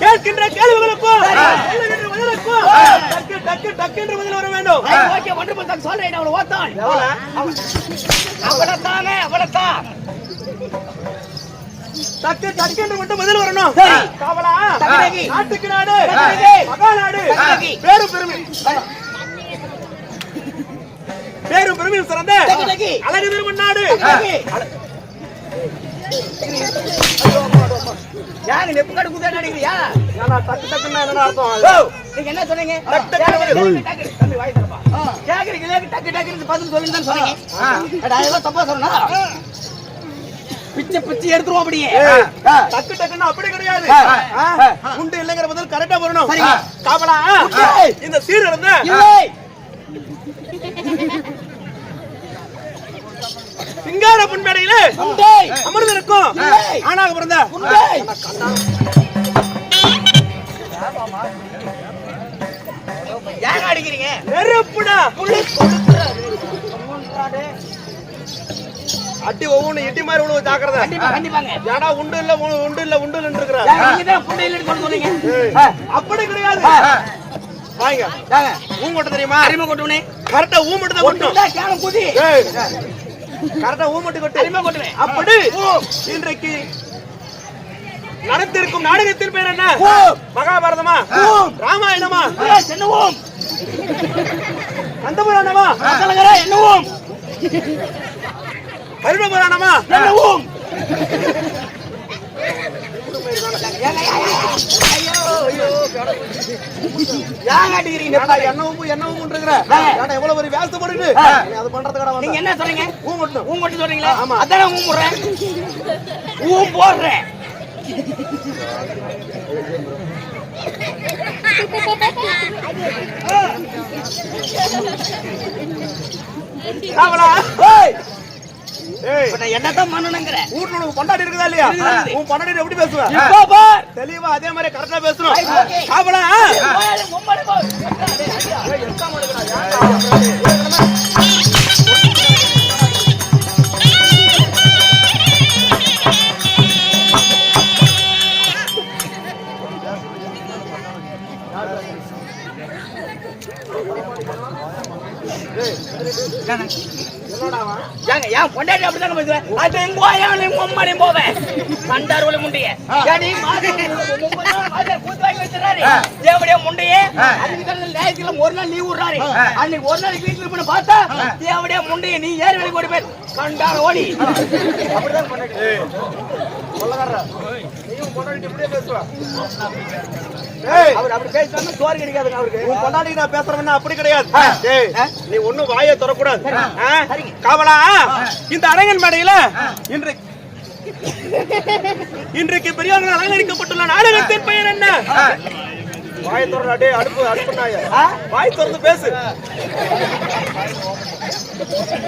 கேட்கின்ற கேள்விகளுக்கும் டக்கு டக்கு டக்கு என்று பதில் வர வேண்டும் ஓகே ஒன்று தான் சொல்றேன் அவளை ஓத்தான் எவ்வளவு? அவ்வளவுதானே அவ்வளவுதான் டக்கு டக்கு என்று மட்டும் பதில் வரணும். காவலா டக்கு. நாட்டுக்கு நாடு. மகாநாடு. பேரும் பெருமை பேரும் பெருமையும் சிறந்த. அழகு திருமண் நாடு. யாரு நெப்பு கடு குதிரை டக்கு டக்குன்னா அர்த்தம்? ஓ, நீங்க என்ன சொன்னீங்க? டக்கு, டக்கு. தம்பி, வாய். கேக்குறீங்களே, டக்கு டக்குன்னு பதில் சொல்லுங்கன்னு தான் சொன்னீங்க. அதெல்லாம் தப்பா சொன்னா? பிச்சை பிச்சை எடுத்துருவோம் அப்படியே. டக்கு டக்குன்னு அப்படி கிடையாது. உண்டு இல்லைங்கிற பதில் கரெக்டா வரணும். காவலா. இந்த சீர் இருந்த சிங்கார உண்டே அமர்ந்திருக்கும் இல்லை. ஆணாக பிறந்த அடிக்கிறீங்க? நெருப்புடா. புள்ளி கொடுக்குறாரு. கொன்றாரு. அடி ஒவ்வொன்னு இட்டி மாதிரி உணவு ஜாக்கிரதை. கண்டிப்பா கண்டிப்பாங்க. ஏடா உண்டு இல்ல உண்டு இல்ல உண்டு இல்லன்னு இருக்கிற. ஏங்க, நீங்க தான் புண்டை இல்லைன்னு சொல்ல சொன்னீங்க ஏய், ஆ. அப்படி கிடையாது. வாங்க. ஊ மட்டும் தெரியுமா? அரிமை கொட்டுவனே. கரெக்டா ஊ மட்டும் தான் கொட்டும். கேனம் குதி கரெக்டா ஊ மட்டும் கொட்டு. அரிமை கொட்டுவேன். அப்படி. இன்றைக்கு நடத்திருக்கும் நாடகத்தின் பேர் என்ன? ஓ. மகாபாரதமா? ராமாயணமா? என்னவும். கந்தபுராணமா? என்னவும். கருட புராணமா என்னவும். என்ன உப்பு என்ன உப்பு இருக்கிற ஆ. ஏடா எவ்வளவு ஒரு வேஸ்ட். நீ அது பண்றதுக்கடா நீங்க என்ன சொல்றீங்க ஊ மட்டும் ஊ மட்டும் சொல்றீங்களா ஆமா. அதானே ஊ போடுறேன் ஊ போடுறேன் காவலா ஏய், ஏய் இப்ப நான் என்னதான் பண்ணணுங்கிற வீட்டுல உனக்கு பொண்டாட்டி இருக்குதா இல்லையா. உன் பொண்டாட்டி எப்படி பேசுவ? இப்போ பார் தெளிவா அதே மாதிரி கரெக்டா பேசணும் Right, அன்னைக்கு ஒரு நாளைக்கு வீட்டுல இருப்பேன்னு பார்த்தா, தேவடைய முண்டையே, நீ ஏறி வேலைக்கு ஓடி போயிரு. கண்டார் ஒளி. அப்படிதான் அவர் அப்படி பேசினா சோறு கிடைக்காதுங்க அவருக்கு. உன் நான் பேசுறவன்னா அப்படி கிடையாது. நீ ஒண்ணும் வாயை? சரிங்க. காவலா? இந்த அரங்கன் மேடையில இன்றைக்கு இன்றைக்கு பெரியவர்கள் அலங்கரிக்கப்பட்டுள்ள நாடகத்தின் பெயர் என்ன? வாயை டேய் அடுப்பு அடுப்பு நாய. ஆ? வாய் திறந்து பேசு.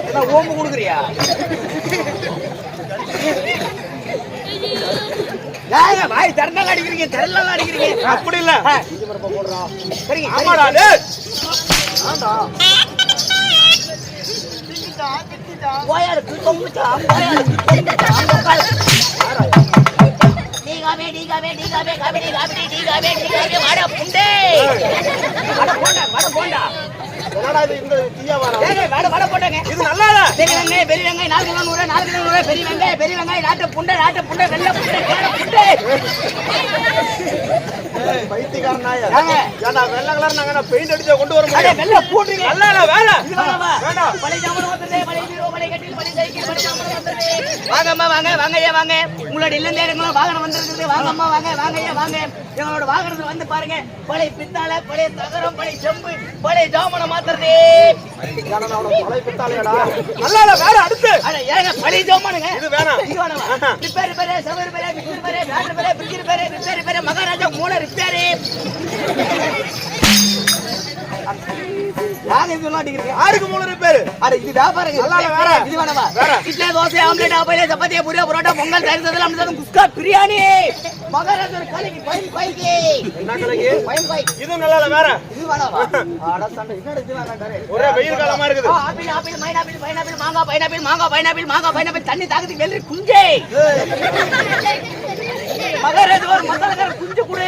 என்ன ஓம்பு கொடுக்குறியா? வாய் திறந்தாலும் அடிக்கிறீங்க திறலாம் அடிக்கிறீங்க. அப்படி இல்ல. சரிங்க ஆமாடா டேய். போயாருக்கு தொங்குச்சாம் போயாருக்கு தொங்குச்சாம் உட்காரு. நீகாவே நீகாவே நீகாவே காவே நீகாவே நீகாவே நீகாவே வாடா புண்டே வட போண்டா வட போண்டா என்னடா இது இந்த தீயா வாரா ஏங்க வட வட போட்டாங்க. இது நல்லா இல்ல பெரிய வெங்காயம் பெரிய வெங்காயம் நாலு கிலோ நூறு நாலு கிலோ நூறு பெரிய வெங்காயம் பெரிய வெங்காயம் நாட்டு புண்டை நாட்டு புண்டை வெள்ளை புண்டை கேர புண்டை. பைத்தியக்காரன் நாய வெள்ளை கலர் நாங்க பெயிண்ட் அடிச்சா கொண்டு வர அடே முடியும் வெள்ளை பூண்டுங்க நல்லா இல்ல வேற இது வேணாமா? வேண்டாம் பழைய ஜாமான் வந்துருதே, பழைய பீரோ, பழைய கட்டில், பழைய சைக்கிள், பழைய ஜாமான் வந்துருதே. வாங்கம்மா வாங்க வாங்க ஐயா வாங்க. உங்களோட இல்லந்தே வாகனம் வந்திருக்குது. வாங்கம்மா வாங்க வாங்க வாங்க. எங்களோட வாகனத்துல வந்து பாருங்க. பழைய பித்தாளை பழைய தகரம் பழைய செம்பு பழைய ஜாமனை மாத்துறதே. பழைய பித்தாளையடா நல்லா இல்ல வேற அடுத்து. அட ஏங்க பழைய ஜாமானுங்க? இது வேணாம். இது வேணாமா. ரிப்பேர் பேரு சவர் பேரு விக்கிர் பேரு டாக்டர் பேரு பிரிக்கிற பேரு ரிப்பேர் பேரு மகாராஜா மூல ரிப்பேரு. யாருக்கு மூணு பேரு? அட இது வியாபாரங்க நல்லா இல்ல, வேற. இது வேணாமா? வேற. இட்லி தோசை ஆம்லெட் ஆப்பைல சப்பாத்தி பூரி பரோட்டா பொங்கல் அமிர்தம் குஸ்கா பிரியாணி. மகாராஜா கலைக்கு என்ன கலைக்கு? கோயில் கோயில் இது நல்லா இல்ல வேற. இது வேணாமா? அட சண்டை. என்னடா இது வேணாண்டாரு ஒரே வெயில் காலமா இருக்குது. ஆப்பிள் ஆப்பிள் பைனாப்பிள் பைனாப்பிள் மாங்காய் பைனாப்பிள் மாங்காய் பைனாப்பிள் மாங்காய் பைனாப்பிள் தண்ணி தாகத்துக்கு வெள்ளரி குஞ்சே. மகாராஜா ஒரு மசாலக்கார குஞ்சு கொடு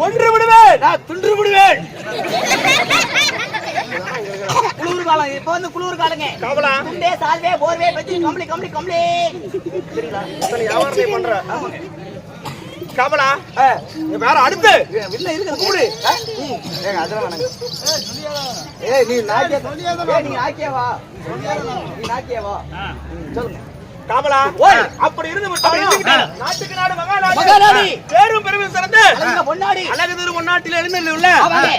கொன்று விடுவேன் நான் துன்று விடுவேன். குளிர் காலம் இப்ப வந்து குளிர் காலங்க. கமலா துண்டே சால்வே போர்வே பத்தி கம்பளி கம்பளி கம்பளி வியாபாரத்தை பண்ற. கமலா வேற அடுத்து இல்ல இருக்குது கூடு ஏங்க அதெல்லாம் வேணாங்க ஏய் நீ நாக்கிய நீ நாக்கியவா நீ நாக்கியவா சொல்லுங்க கமலா ஓய். அப்படி இருந்து. நாட்டுக்கு நாடு மகாநாடு. பேரும் பெருமை சிறந்து பொன்னாடி அழகு திரு முன்னாட்டில் எழுந்தல் உள்ள.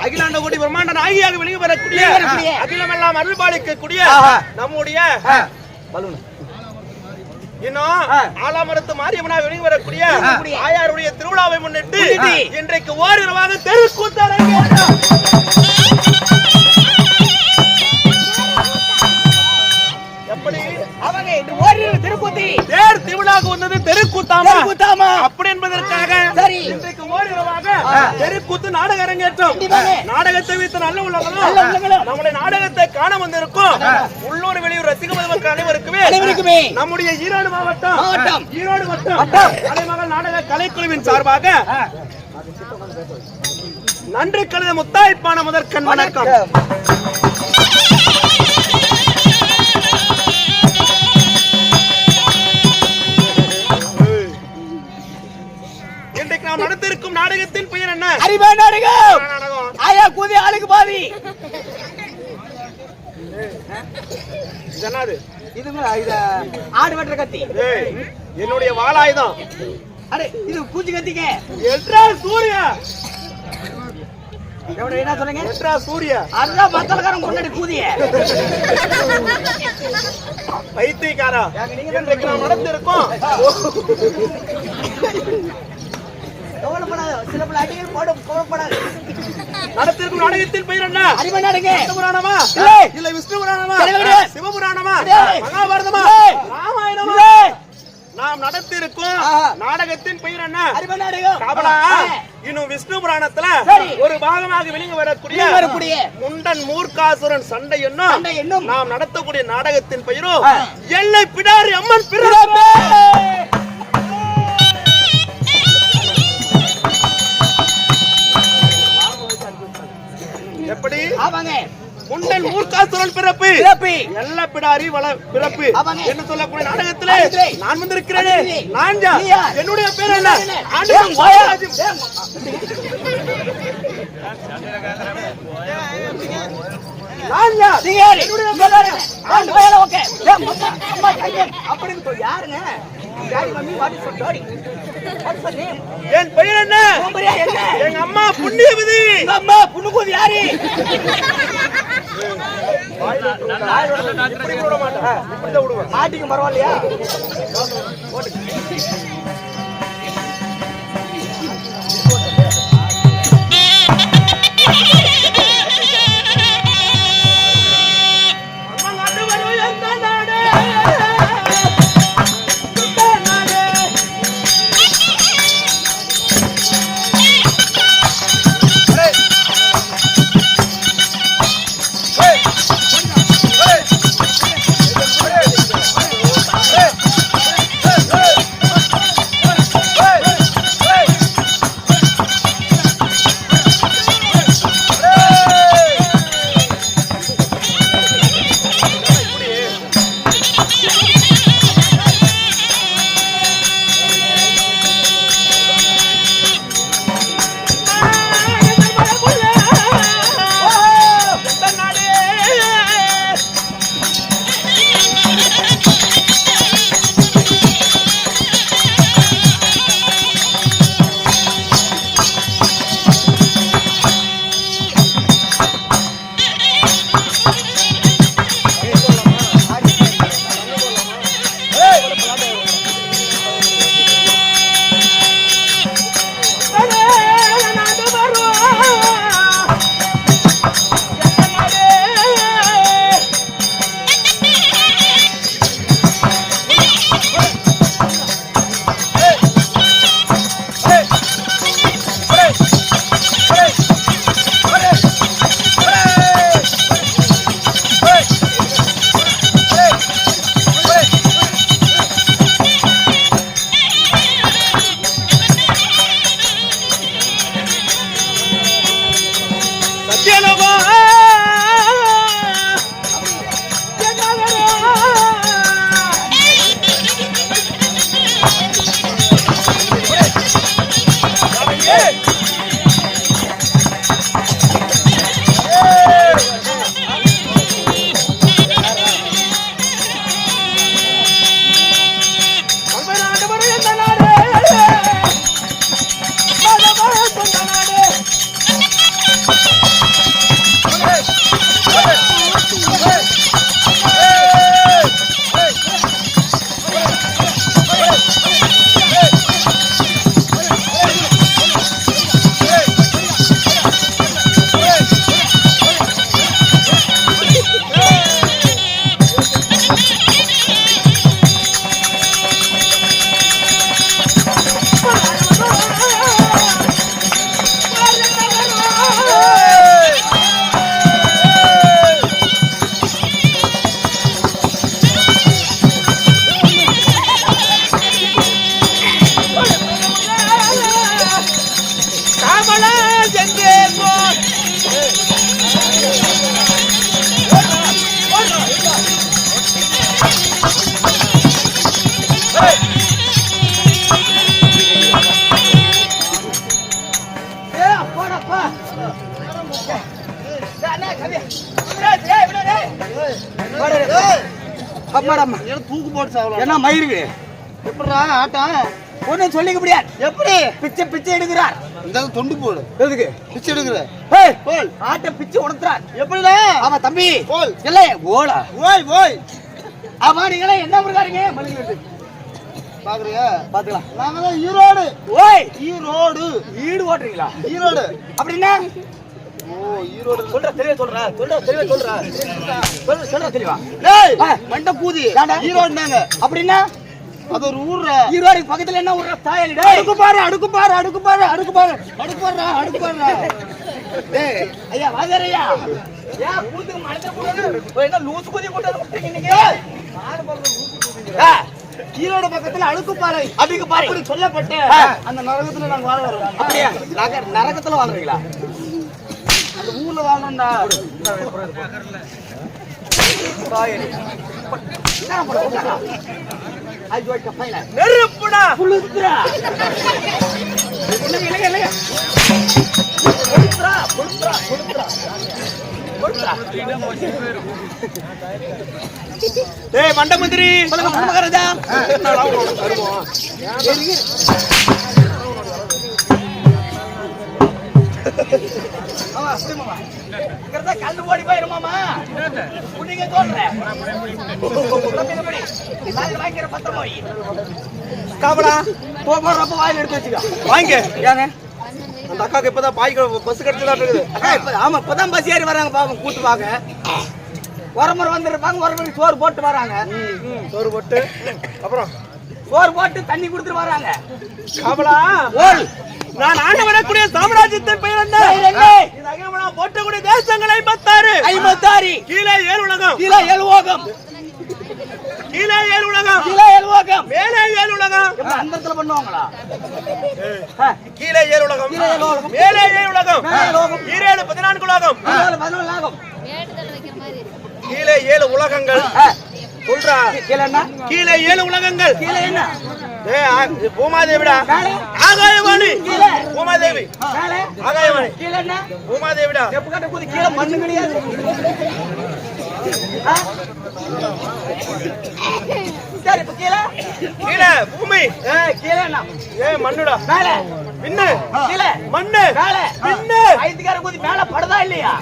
அகிலாண்ட கோடி பிரம்மாண்ட நாயகியாக வெளியே வரக்கூடிய. அகிலமெல்லாம் அருள்பாலிக்கக்கூடிய. நம்முடைய பலூன் இன்னும். ஆலாமரத்து மாரியம்மனா வெளியே வரக்கூடிய. ஆயாருடைய திருவிழாவை முன்னிட்டு. இன்றைக்கு ஓரிரவாக தெருக்கூத்தாரங்க எப்படி அவங்க ஓரிரு திருப்பதி தேர் திருவிழாக்கு வந்தது தெருக்கூத்தாமா. அப்படி என்பதற்காக சரி. இன்றைக்கு ஓரிரவாக ஆ. தெருக்கூத்து நாடக அரங்கேற்றம். நாடகத்தை வைத்த நல்ல உள்ளவங்களும். நம்முடைய நாடகத்தை காண வந்திருக்கும் உள்ளூர் வெளியூர் ரசிக மக்கள் அனைவருக்குமே அனைவருக்குமே. நம்முடைய ஈரோடு மாவட்டம். ஈரோடு வட்டம். கலைமகள் நாடக கலைக்குழுவின் சார்பாக நன்றி கழுத முத்தாய்ப்பான முதற்கண் வணக்கம் நாம் நடத்திருக்கும் நாடகத்தின் பெயர் என்ன? அறிவே நாடகம். ஆயா கூதி ஆளுக்கு பாதி. என்னது? இது ஆடு வெட்டுற கத்தி. என்னுடைய வாளாயுதம் அடே இது பூச்சி கத்திங்க எட்ரா சூர்யா. என்ன சொல்லுங்க எட்ரா சூர்யா. அதுதான் மத்தலக்காரன் முன்னாடி கூதிய. பைத்தியக்காரா. நீங்க நடத்திருக்கோம் கவலைப்படாத சில பல அடிகள் போட கவலைப்படாது நடத்திருக்கும் நாடகத்தின் பெயர் என்ன புராணமா இல்லை. இல்ல விஷ்ணு புராணமா. சிவபுராணமா. மகாபாரதமா. ராமாயணமா. நாம் நடத்திருக்கோம். நாடகத்தின் பெயர் என்ன. இன்னும் விஷ்ணு புராணத்துல. ஒரு பாகமாக வெளியே வரக்கூடிய வரக்கூடிய. முண்டன் மூர்க்காசுரன் சண்டை என்னும். நாம் நடத்தக்கூடிய நாடகத்தின் பெயரும். எல்லை பிடாரி அம்மன் பிறப்பு எப்படி ஆமாங்க முண்டன் மூர்க்காசுரன் பிறப்பு பிறப்பு. எல்லை பிடாரி வள பிறப்பு. என்று சொல்லக்கூடிய நாடகத்திலே. நான் வந்திருக்கிறேன். நான்? என்னுடைய பேர் என்ன என்ன? ஆண்டு என் பெயர் என்ன? கோம்பரியா என்ன? எங்க அம்மா புண்ணியவதி. அம்மா புண்ணுகோதி யாரு? மாட்டிக்கு பரவாயில்லையா? அம்மா அப்பாடம்மா தூக்கு போட்டு சாவலாம் என்ன மயிருக்கு? எப்படிடா ஆட்டம் ஒண்ணும் சொல்லிக்க முடியாது. எப்படி? பிச்சை பிச்சை எடுக்கிறார். இந்த தொண்டு போடு. எதுக்கு? பிச்சு எடுக்கிற. ஏய் போல் ஆட்டை பிச்சை உணர்த்துறார். எப்படிடா? அவன் தம்பி. போல் இல்ல ஓலா. ஓய் ஓய் ஆமா நீங்களே என்ன முருகாருங்க மல்லிகை பாக்குறியா? பாத்துக்கலாம். நாங்க தான் ஈரோடு. ஓய். ஈரோடு. ஈடு ஓட்டுறீங்களா? ஈரோடு. அப்படின்னா மண்ட கூதி. ஏன்டா? ஈரோடு நாங்க அப்படின்னா அது ஒரு ஊர்ற ஈரோடு பக்கத்துல என்ன ஒரு தாயலி. அடுக்கு பாரு அடுக்கு பாரு அடுக்கு பாரு அடுக்கு பாரு. அடுக்கு பாருடா அடுக்கு பாருடா. டேய்! ஐயா வாதரையா மனசு போடுறது என்ன லூசு குதி ஆ, ஈரோடு பக்கத்துல அடுக்கு பாறை. அதுக்கு அப்படி சொல்லப்பட்டு. அந்த நரகத்துல நாங்க வாழ வரோம் நரகத்துல வாழ்றீங்களா? ஐயோ கப்பையில நெருப்புடா. புளுத்துறா இல்லைங்க இல்லைங்க இல்லைங்க மகாராஜா கல்லு ஓடி போயிருமாமா புடிங்க சொல்றேன் வாங்கிக்கிற பத்திரம் போய். காவலா போ போறப்ப வாயில் எடுத்து வச்சுக்க. வாங்க. ஏங்க? அந்த அக்காக்கு இப்பதான் பாய்க்கு பஸ் கிடைச்சதா இருக்குது. ஆமா இப்பதான் பஸ் ஏறி வராங்க பாவம் கூட்டு வாங்க. வரமுறை வந்துருப்பாங்க ஒரு மணி சோறு போட்டு வராங்க. சோறு போட்டு அப்புறம்? சோறு போட்டு தண்ணி கொடுத்துட்டு வராங்க. காவலா? ஓல். நான் ஆண்டு வரக்கூடிய சாம்ராஜ்யத்தின் பெயர் என்ன போட்டக்கூடிய தேசங்கள் ஐம்பத்தாறு. ஐம்பத்தாரி கீழே ஏழு உலகம். கீழே எழுவோகம் கீழே ஏழு உலகம். கீழே எழுவோகம் மேலே ஏழு உலகம். அந்த இடத்துல பண்ணுவாங்களா? கீழே ஏழு உலகம். கீழே ஏழு உலகம். மேலே ஏழு உலகம். ஏழு உலகம். ஈரேழு பதினான்கு உலகம். பதினாலு, இருக்கு கீழே ஏழு உலகங்கள். சொல்றா. கீழே ஏழு உலகங்கள். கீழே என்ன? பூமாதேவிடா. ஆகாயவாணி. மேலே ஆகாயவாணி. பூமாதேவிடா எப்ப கட்ட கூதி கீழே மண்ணு கிடையாது? சரி இப்ப கீழே. கீழே பூமி. ஏ கீழே ஏ மண்ணுடா. மேலே. பின்னு. கீழே. மண்ணு. மேலே. பின்னு. ஐந்துக்கார கூதி மேல படுதா இல்லையா?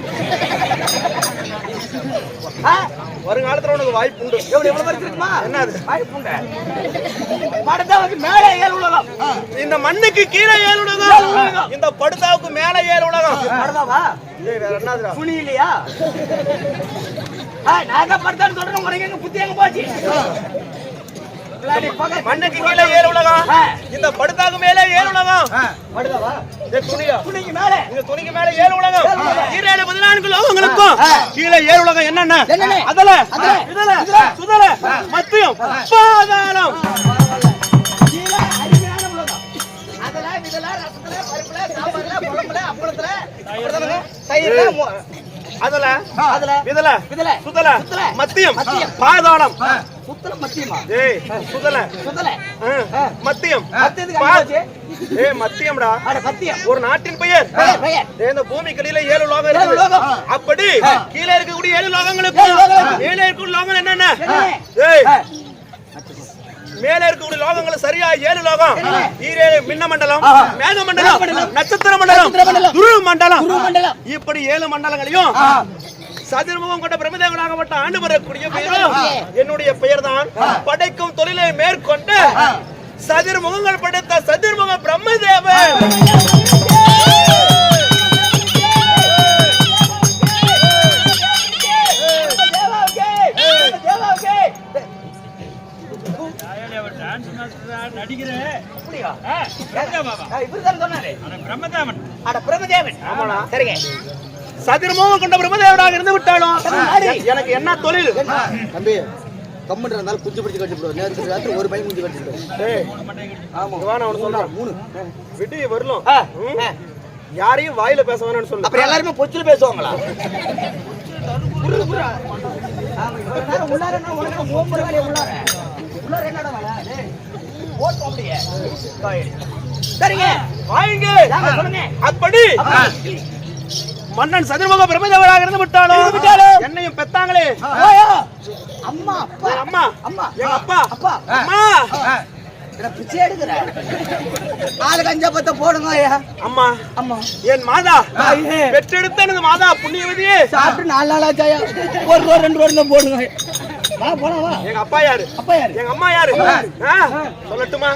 வருங்காலத்துல உனக்கு வாய்ப்பு உண்டு. எவ்வளவு எவ்வளவு இருக்குமா என்னது? வாய்ப்புங்க படுதா வந்து மேலே ஏழு உலகம். இந்த மண்ணுக்கு கீழே ஏழு உலகம். இந்த படுதாவுக்கு மேல ஏழு உலகம். படுதாவா என்னதுடா? துணி இல்லையா நான் தான் படுத்தான்னு சொல்றேன் உனக்கு எங்க புத்தி எங்க போச்சு? மண்ணுக்கு கீழே ஏழு உலகம். இந்த படுதாக்கு மேல ஏழு உலகம். துணிக்கு மேலே. இந்த துணிக்கு மேல ஏழு உலகம். ஈரேழு பதினான்கு லோகங்களுக்கும் ஆ. கீழே ஏழு உலகம் என்னென்ன? அதல இதல சுதல மத்தியம் பாதாளம். கீழே அருமையான உலகம். அதெல்லாம் இதெல்லாம் ரசத்துல பருப்புல சாம்பார்ல குழம்புல அப்பளத்துல அப்படிதானங்க? தயிர்ல மு- அதுல அதுல விதல விதல சுதல சுதல மத்தியம். மத்தியம். பாதாளம். சுத்தல மத்தியமா? ஏய் சுதல சுத்தல. ஆ, மத்தியம். மத்தியத்துக்கு ஏய் மத்தியம்டா. அட மத்தியம். ஒரு நாட்டின் பெயர். இந்த பூமி கடியில ஏழு லோகம். இருக்கு. அப்படி கீழே இருக்கக்கூடிய ஏழு லோகங்களுக்கு. மேலே இருக்கக்கூடிய லோகம் என்னென்ன? ஏய். மேலே இருக்கக்கூடிய லோகங்கள் சரியா ஏழு லோகம்? ஈரேழு மின்ன மண்டலம். மேக மண்டலம் நட்சத்திர மண்டலம் துருவ மண்டலம். இப்படி ஏழு மண்டலங்களையும். சதுர்முகம் கொண்ட பிரம்மதேவனாகப்பட்ட ஆண்டு வரக்கூடிய. என்னுடைய பெயர் தான் படைக்கும் தொழிலை மேற்கொண்டு சதுர்முகங்கள் படைத்த சதுர்முக பிரம்மதேவன் அப்படியா? சொன்னாரு? அட பிரம்மதேவன். சரிங்க. சதுர்முகம் கொண்ட பிரம்மதேவனாக இருந்து விட்டாலும். எனக்கு என்ன தொழில் தம்பி கம்மன் இருந்தாலும் குஞ்சு பிடிச்சு கட்டிவிடுவோம் நேற்று ராத்திரி ஒரு பையன் குஞ்சு கட்டிவிடுவோம் ஆமா இங்க வா, நான் உனக்கு சொல்றேன். மூணு விட்டு வரலாம். யாரையும் வாயில பேச வேணும்னு சொல்லு அப்புறம் எல்லாருமே பொச்சுல பேசுவாங்களா புரியுது, புரியுது. ஆமா, இவ்வளவு நேரம் உள்ளார உள்ளார. உள்ளார என்னடா வேலை? டேய், ஓட்டு அப்படியே. சரிங்க. சொல்லுங்க. அப்படி. மன்னன் சதுர்முக பிரம்மதேவனாக இருந்து விட்டாலும். என்னையும் பெத்தாங்களே. அம்மா அப்பா. அம்மா. அம்மா. அப்பா? அப்பா. அம்மா. பிச்சை ஆளு கஞ்சா பத்த போடுங்க ஐயா. அம்மா. அம்மா. என் மாதா. பெற்றெடுத்த எனது மாதா புண்ணியவதியே. சாப்பிட்டு நாலு நாள் ஆச்சாயா ஒரு ரூபா ரெண்டு ரூபா இருந்தா போடுங்க வா போலாம் வா. எங்க அப்பா யாரு? அப்பா யாரு? எங்க அம்மா யாரு? சொல்லட்டுமா?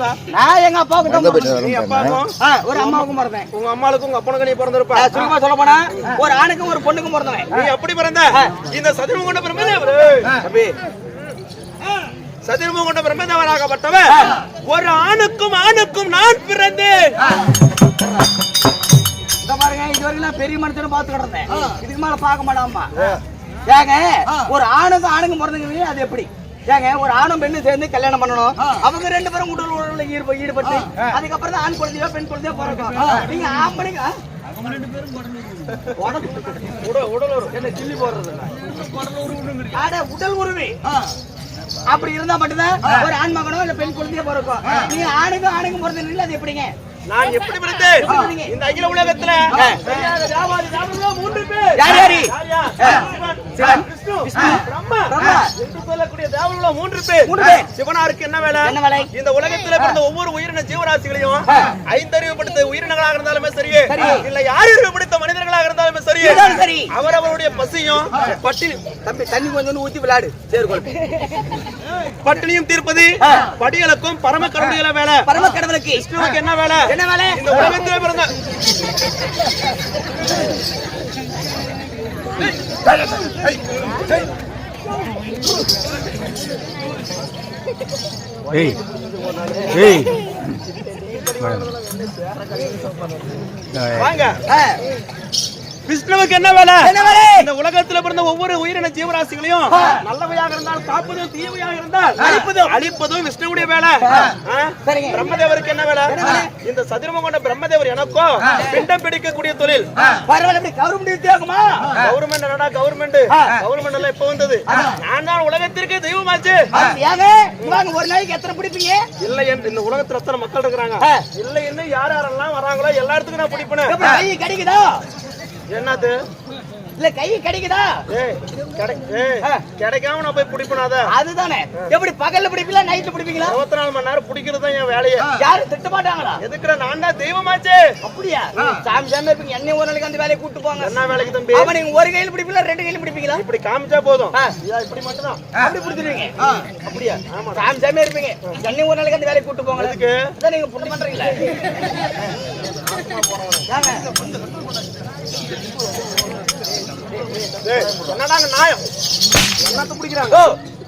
பிறந்த நான் எங்க அப்பாவுக்கு தான் பிறந்தேன். ஒரு அம்மாவுக்கும் பிறந்தேன் உங்க அம்மாளுக்கும் உங்க அப்பனுக்கும் நீ பிறந்திருப்ப. சுருக்கமா சொல்ல போனா ஒரு ஆணுக்கும் ஒரு பொண்ணுக்கும் பிறந்தவன். நீ எப்படி பிறந்த? இந்த சதுர்முக கொண்ட தம்பி. சதுர்முக கொண்ட பிரம்மதேவராகப்பட்டவன் ஒரு ஆணுக்கும் ஆணுக்கும் நான் பிறந்தேன். இந்த பாருங்க இது வரைக்கும் நான் பெரிய மனுஷனும் பார்த்து கிடந்தேன். இதுக்கு மேல பார்க்க மாட்டாமா ஏங்க ஒரு ஆணுக்கும் ஆணுக்கும் பிறந்தவங்க அது எப்படி? ஏங்க ஒரு ஆணும் பெண்ணும் சேர்ந்து கல்யாணம் பண்ணணும். அவங்க ரெண்டு பேரும் உடல் உறவுல ஈடுப ஈடுபட்டு அதுக்கப்புறம் தான் ஆண் குழந்தையோ பெண் குழந்தையோ பிறக்கும். நீங்க ஆம்பளைங்க? உடல் உடல் ஒரு என்ன கிள்ளி போடுறது? அட உடல் உருவி. அப்படி இருந்தா மட்டும்தான் ஒரு ஆண் மகனோ இல்ல பெண் குழந்தையோ பிறக்கும். நீங்க ஆணுக்கும் ஆணுக்கும் பிறந்தீங்க அது எப்படிங்க? நான் எப்படி பிறந்தேன்? இந்த அகில உலகத்துல மூன்று பேர். யார் யாரு? யார் யார்? சிவன், விஷ்ணு, பிரம்மா பிரம்மா. என்று சொல்லக்கூடிய தேவர்களோ மூன்று பேர். சிவனாருக்கு என்ன வேலை? என்ன வேலை? இந்த உலகத்துல பிறந்த ஒவ்வொரு உயிரின ஜீவராசிகளையும் ஐந்தறிவு படுத்த உயிரினங்களாக இருந்தாலுமே சரி. இல்ல யாரறிவு படுத்த மனிதர்களாக இருந்தாலுமே சரி. சரி. அவரவருடைய பசியும் பட்டினி தம்பி தண்ணி கொஞ்சம் ஊத்தி விளையாடு. சரி கொள்கை பட்டினியும் தீர்ப்பது படிகளுக்கும் பரம கருணையில வேலை? பரம கடவுளுக்கு விஷ்ணுவுக்கு என்ன வேலை? என்ன வேலை? இந்த உலகத்திலே பிறந்த ஏய் ஏய். வாங்க. விஷ்ணுவுக்கு என்ன வேலை? என்ன வேலை? இந்த உலகத்துல பிறந்த ஒவ்வொரு உயிரின ஜீவராசிகளையும் நல்லவையாக இருந்தால் காப்பதும் தீமையாக இருந்தால் அழிப்பதும் அழிப்பதும் விஷ்ணுவுடைய வேலை. பிரம்மதேவருக்கு என்ன வேலை? இந்த சதுரமுகம் கொண்ட பிரம்மதேவர் எனக்கும் பிண்டம் பிடிக்கக்கூடிய தொழில். கவர்மெண்ட் வித்தியாசமா கவர்மெண்ட் என்னடா கவர்மெண்ட்? கவர்மெண்ட் எல்லாம் இப்ப வந்தது? நான் தான் உலகத்திற்கு தெய்வமாச்சு. ஒரு நாளைக்கு எத்தனை பிடிப்பீங்க? இல்ல இந்த உலகத்துல எத்தனை மக்கள் இருக்கிறாங்க. இல்ல இன்னும் யார் யாரெல்லாம் வராங்களோ எல்லாத்துக்கும் நான் பிடிப்பேன். கிடைக்குதா? என்னது? இல்ல கை கிடைக்குதா? கிடைக்காம நான் போய் பிடிப்பனாத? அதுதானே. எப்படி பகல்ல பிடிப்பீங்களா நைட்ல பிடிப்பீங்களா? இருபத்தி நாலு மணி நேரம் பிடிக்கிறது தான் என் வேலையே. யாரும் திட்ட மாட்டாங்களா? எதுக்குற நான் தான் தெய்வமாச்சு? அப்படியா? சாமி சாமி இருப்பீங்க என்னையும் ஒரு நாளைக்கு அந்த வேலையை கூட்டு போங்க. என்ன வேலைக்கு தம்பி? ஆமா நீங்க ஒரு கையில பிடிப்பீங்களா ரெண்டு கையில பிடிப்பீங்களா? இப்படி காமிச்சா போதும். இப்படி மட்டும்தான். அப்படி பிடிச்சிருவீங்க அப்படியா? ஆமா சாமி சாமி இருப்பீங்க. என்னையும் ஒரு நாளைக்கு அந்த வேலையை கூட்டு போங்க. அதான் நீங்க புண்ணு பண்றீங்களா என்னடாங்க நியாயம் என்னத்த பிடிக்கிறாங்க. ஓ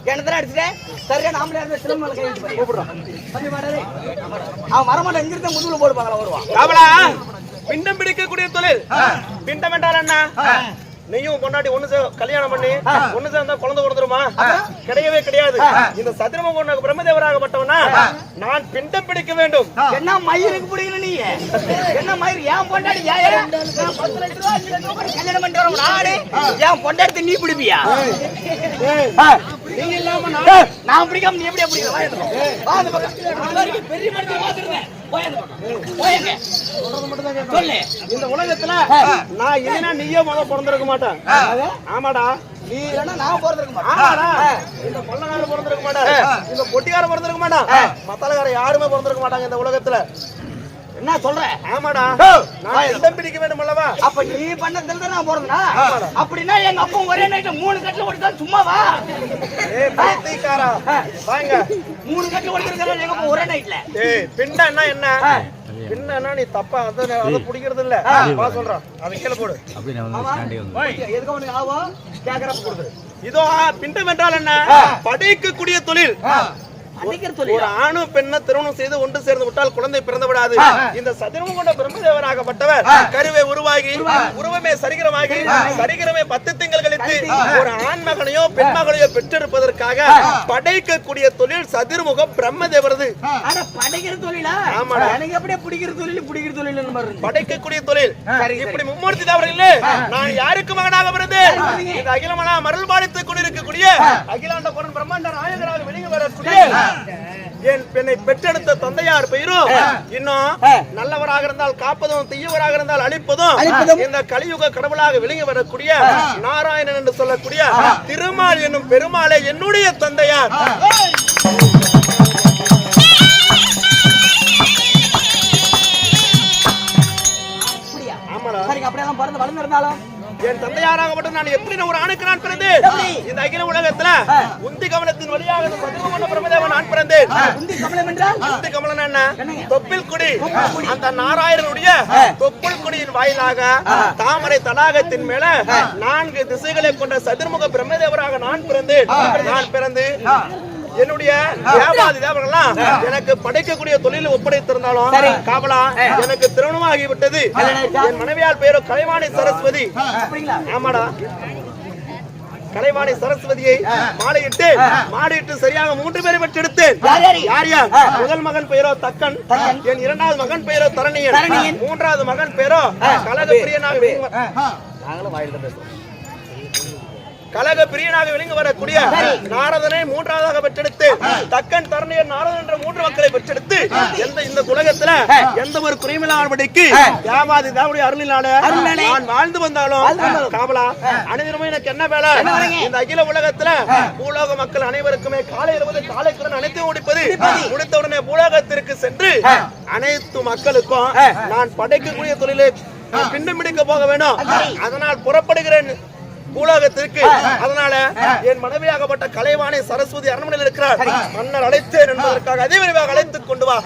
கிணத்துல அடிச்சுட்டேன் சரியா நாமளே அந்த சிலம்பு மேல கை வச்சு கூப்பிடுறோம். தம்பி மாட்டாரு அவன் வரமாட்டான் இங்க இருந்த முதுகுல போடுவாங்களா வருவான். காவலா பிண்டம் பிடிக்கக்கூடிய தொழில். பிண்டம் என்றால் என்ன? நீயும் பொண்டாட்டி ஒண்ணு சே கல்யாணம் பண்ணி ஒண்ணு சேர்ந்தா குழந்தை கொடுத்துருமா? கிடையவே கிடையாது. இந்த சதுரம கொண்ட பிரம்மதேவராகப்பட்டவனா? நான் பிண்டம் பிடிக்க வேண்டும். என்ன மயிருக்கு பிடிக்கல நீ? என்ன மயிர்? ஏன் பொண்டாடி ஏன் பத்து லட்ச ரூபா கல்யாணம் பண்ணிட்டு வரேன் நானு ஏன் பொண்டாடி நீ பிடிப்பியா? ஆ. நீங்க இல்லாம நான் பிடிக்காம நீ எப்படியா பிடிக்கிற வா இந்த பக்கம். வா இந்த பக்கம். இது வரைக்கும் பெரிய மனுஷன் பார்த்திருக்கேன். சொல்லு. இந்த உலகத்துல நான் இல்லைன்னா நீயே முத பிறந்திருக்க மாட்டேன். ஆமாடா நீ இல்லைன்னா நான் மாட்டேன். இந்த கொள்ளக்காரன் பிறந்திருக்க மாட்டான். இந்த பொட்டிக்காரன் பிறந்திருக்க மாட்டான். மத்தளக்காரன் யாருமே பிறந்திருக்க மாட்டாங்க இந்த உலகத்துல. என்ன சொல்ற? ஆமாடா. நான் இடம் பிடிக்க வேண்டும் அல்லவா அப்ப நீ பண்ணதுல தான் நான் போறதுனா? அப்படின்னா எங்க அப்பா ஒரே நைட்ல மூணு கட்டில ஓடிட்டா சும்மாவா ஏய் பைத்தியக்காரா. வாங்க. மூணு கட்டில ஓடிக்கிறாரு எங்க அப்பா ஒரே நைட்ல ஏய் பிண்டம் என்ன? என்ன நீ தப்பா அதை அதை பிடிக்கிறது இல்ல. வா சொல்றேன். அதை கீழே போடு. அப்படி நான் வந்து ஸ்டாண்டே வந்து எதுக்கு அவனுக்கு ஆகும் கேக்குறப்ப கொடுக்குது. இதோ பிண்டம் என்றால் என்ன? படைக்கக்கூடிய தொழில். ஒரு ஆணும் பெண்ணை திருமணம் செய்து ஒன்று சேர்ந்து விட்டால் குழந்தை பிறந்து விடாது இந்த சதுரமும் கொண்ட பிரம்மதேவராகப்பட்டவர் கருவை உருவாகி உருவமே சரிகிரமாகி சரிகிரமே பத்து திங்கள் கழித்து ஒரு ஆண் மகனையோ பெண் மகனையோ பெற்றெடுப்பதற்காக படைக்கக்கூடிய தொழில் சதுர்முகம் பிரம்மதேவரது. படைக்கிற தொழிலா? ஆமாடா. எனக்கு எப்படியே பிடிக்கிற தொழில் பிடிக்கிற தொழில் படைக்கக்கூடிய தொழில். இப்படி மும்மூர்த்தி தவறில்லை நான் யாருக்கு மகனாக பிறந்தேன் இந்த அகிலமனா மருள் பாலித்துக் கொண்டிருக்கக்கூடிய அகிலாண்ட குரன் பிரம்மாண்ட நாயகராக வெளியே வரக்கூடிய என் பெண்ணை பெற்றெடுத்த தந்தையார் பெயரும் இன்னும் நல்லவராக இருந்தால் காப்பதும் தீயவராக இருந்தால் அழிப்பதும் இந்த கலியுக கடவுளாக வெளியே வரக்கூடிய நாராயணன் என்று சொல்லக்கூடிய திருமால் என்னும் பெருமாளே என்னுடைய தந்தையார். என் தந்தையாராகப்பட்ட நான் எப்படி ஒரு ஆணுக்கு நான் பிறந்தேன்? இந்த அகில உலகத்துல உந்தி கவனத்தின் வழியாக பிரம்மதேவன் நான் பிறந்தேன். உந்தி கமலம் என்றால்? உந்தி கமலன் என்ன? தொப்பில் குடி. அந்த நாராயணனுடைய தொப்புள் குடியின் வாயிலாக தாமரை தடாகத்தின் மேல நான்கு திசைகளை கொண்ட சதுர்முக பிரம்மதேவராக நான் பிறந்தேன். நான் பிறந்து என்னுடைய தேவாதி தேவர்கள்லாம் எனக்கு படைக்கக்கூடிய தொழில் ஒப்படைத்திருந்தாலும் காவலா எனக்கு திருமணமாகி விட்டது என் மனைவியால் பெயரோ கலைவாணி சரஸ்வதி. ஆமாடா. கலைவாணி சரஸ்வதியை மாலையிட்டு மாலையிட்டு சரியாக மூன்று பேரை பெற்றெடுத்தேன். யார் யாரு? யார் முதல் மகன் பெயரோ தக்கன். என் இரண்டாவது மகன் பெயரோ தரணியன். மூன்றாவது மகன் பெயரோ கலக பிரியனாக விளங்கி வ- நாங்களும் வாயில பேசுறோம். கலக பிரியனாக விளங்கி வரக்கூடிய நாரதனை மூன்றாவதாக பெற்றெடுத்து தக்கன் தரணியன் நாரதன் என்ற மூன்று மக்களை பெற்றெடுத்து எந்த இந்த உலகத்துல எந்த ஒரு குறைமில்லாதபடிக்கு தேவாதி தேவடைய அருளினால நான் வாழ்ந்து வந்தாலும் காவலா அனைவருமே எனக்கு என்ன வேலை? இந்த அகில உலகத்துல பூலோக மக்கள் அனைவருக்குமே காலை இருபது காலை கடன் அனைத்தையும் முடிப்பது. முடித்த உடனே பூலோகத்திற்கு சென்று அனைத்து மக்களுக்கும் நான் படைக்கக்கூடிய தொழிலை பிடிக்க போக வேணும். அதனால் புறப்படுகிறேன். பூலோகத்திற்கு அதனால என் மனைவியாகப்பட்ட கலைவாணி சரஸ்வதி அரண்மனையில் இருக்கிறார் மன்னர் அழைத்தேன் என்பதற்காக அதே விரைவாக அழைத்துக் கொண்டு வா.